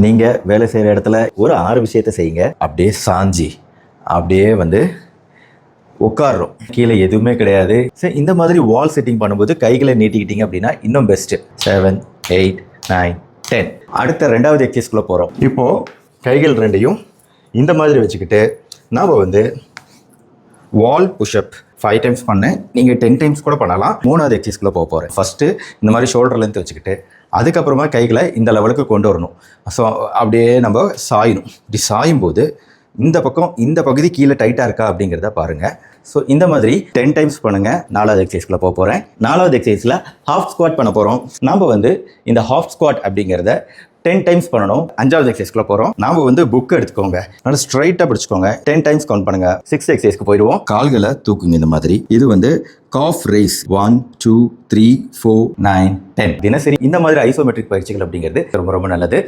நீங்கள் வேலை செய்கிற இடத்துல ஒரு ஆறு விஷயத்தை செய்யுங்க. அப்படியே சாஞ்சி அப்படியே வந்து உட்காடுறோம் கீழே எதுவுமே கிடையாது. சரி இந்த மாதிரி வால் செட்டிங் பண்ணும்போது கைகளை நீட்டிக்கிட்டீங்க அப்படின்னா இன்னும் best seven eight nine ten அடுத்த ரெண்டாவது எக்ஸசைஸ்குள்ளே போகிறோம் இப்போது கைகள் ரெண்டையும் இந்த மாதிரி வச்சுக்கிட்டு நாம் வந்து வால் புஷ்அப் ஃபைவ் டைம்ஸ் பண்ணேன் நீங்கள் டென் டைம்ஸ் கூட பண்ணலாம். மூணாவது எக்ஸசைஸ்க்குள்ளே போக போகிறேன் ஃபஸ்ட்டு இந்த மாதிரி ஷோல்டர் லென்த் வச்சுக்கிட்டு அதுக்கப்புறமா கைகளை இந்த லெவலுக்கு கொண்டு வரணும். ஸோ அப்படியே நம்ம சாயணும். இப்படி சாயும் போது இந்த பக்கம் இந்த பகுதி கீழே டைட்டாக இருக்கா அப்படிங்கிறத பாருங்கள் ஸோ இந்த மாதிரி டென் டைம்ஸ் பண்ணுங்கள் நாலாவது எக்ஸசைஸ்க்குள்ளே போக போகிறேன் நாலாவது எக்ஸசைஸில் ஹாஃப் ஸ்குவாட் பண்ண போகிறோம் நாம் வந்து இந்த ஹாஃப் ஸ்குவாட் அப்படிங்கிறத டென் டைம்ஸ் பண்ணணும். அஞ்சாவது எக்ஸசைஸ்க்குள்ள போகிறோம் நாம் வந்து புக் எடுத்துக்கோங்க. நல்லா ஸ்ட்ரைட்டாக பிடிச்சிக்கோங்க. டென் டைம்ஸ் கவுண்ட் பண்ணுங்க. சிக்ஸ் எக்ஸசைஸ்க்கு போயிடுவோம். கால்களை தூக்குங்க இந்த மாதிரி. இது வந்து calf raise one two three four nine ten தினசரி இந்த மாதிரி ஐசோமெட்ரிக் பயிற்சிகள் அப்படிங்கிறது ரொம்ப ரொம்ப நல்லது.